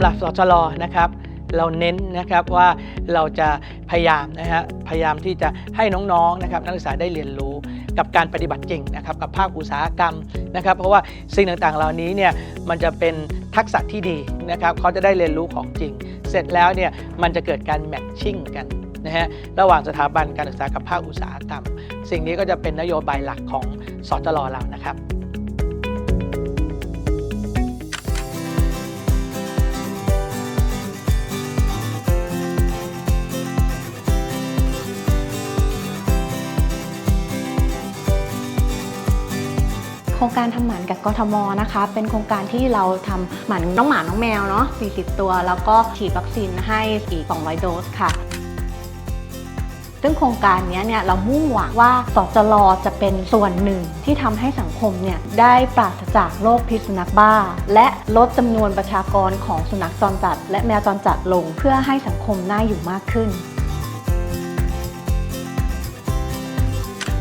ำหรับสชลนะครับเราเน้นนะครับว่าเราจะพยายามนะฮะพยายามที่จะให้น้องๆนะครับนักศึกษาได้เรียนรู้กับการปฏิบัติจริงนะครับกับภาคอุตสาหกรรมนะครับ เพราะว่าสิ่งต่างๆเหล่านี้เนี่ยมันจะเป็นทักษะที่ดีนะครับเขาจะได้เรียนรู้ของจริง เสร็จแล้วเนี่ยมันจะเกิดการแมทชิ่งกันนะฮะระหว่างสถาบันการศึกษากับภาคอุตสาหกรรม สิ่งนี้ก็จะเป็นนโยบายหลักของสจลเรานะครับ ครงการทำหมันกับกทมนะคะ เป็นโครงการที่เราทำหมันน้องหมาน้องแมวเนาะ40 ตัว แล้วก็ฉีดวัคซีนให้อีก 200 โดสค่ะซึ่งโครงการนี้เนี่ยเรามุ่งหวังว่าสจลจะเป็นส่วนหนึ่งที่ทำให้สังคมเนี่ยได้ปราศจากโรคพิษสุนัขบ้า และลดจำนวนประชากรของสุนัขจรจัด และแมวจรจัดลงเพื่อให้สังคมน่าอยู่มากขึ้น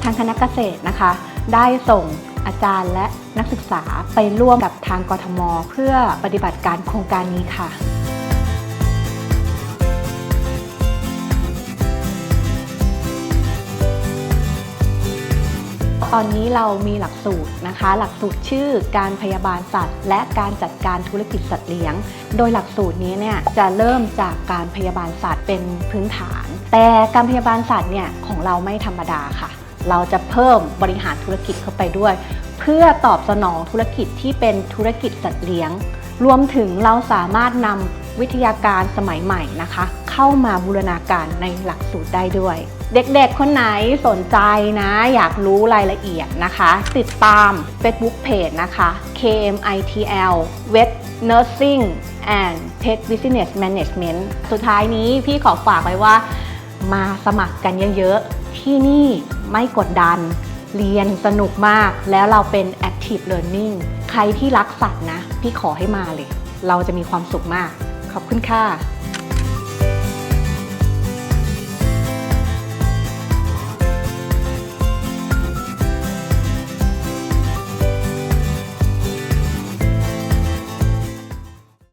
ทางคณะเกษตรนะคะ ได้ส่ง จารย์และนักศึกษาไปร่วมกับทางกทม เพื่อปฏิบัติการโครงการนี้ค่ะตอนนี้เรามีหลักสูตรนะคะ หลักสูตรชื่อการพยาบาลสัตว์ และการจัดการธุรกิจสัตว์เลี้ยง โดยหลักสูตรนี้เนี่ยจะเริ่มจากการพยาบาลสัตว์เป็นพื้นฐาน แต่การพยาบาลสัตว์เนี่ยของเราไม่ธรรมดาค่ะ เราจะเพิ่มบริหารธุรกิจเข้าไปด้วย เพื่อตอบสนองธุรกิจที่เป็นธุรกิจสัตว์เลี้ยง รวมถึงเราสามารถนำวิทยาการสมัยใหม่นะคะ เข้ามาบูรณาการในหลักสูตรได้ด้วย เด็กๆ คนไหนสนใจนะ อยากรู้รายละเอียดนะคะ ติดตาม Facebook Page นะคะ KMITL Vet Nursing and Pet Business Management สุดท้ายนี้พี่ขอฝากไว้ว่า มาสมัครกันเยอะๆ ที่นี่ไม่กดดัน เรียนสนุกมากแล้วเราเป็น Active Learning ใครที่รักสัตว์นะ พี่ขอให้มาเลย เราจะมีความสุขมาก ขอบคุณค่ะ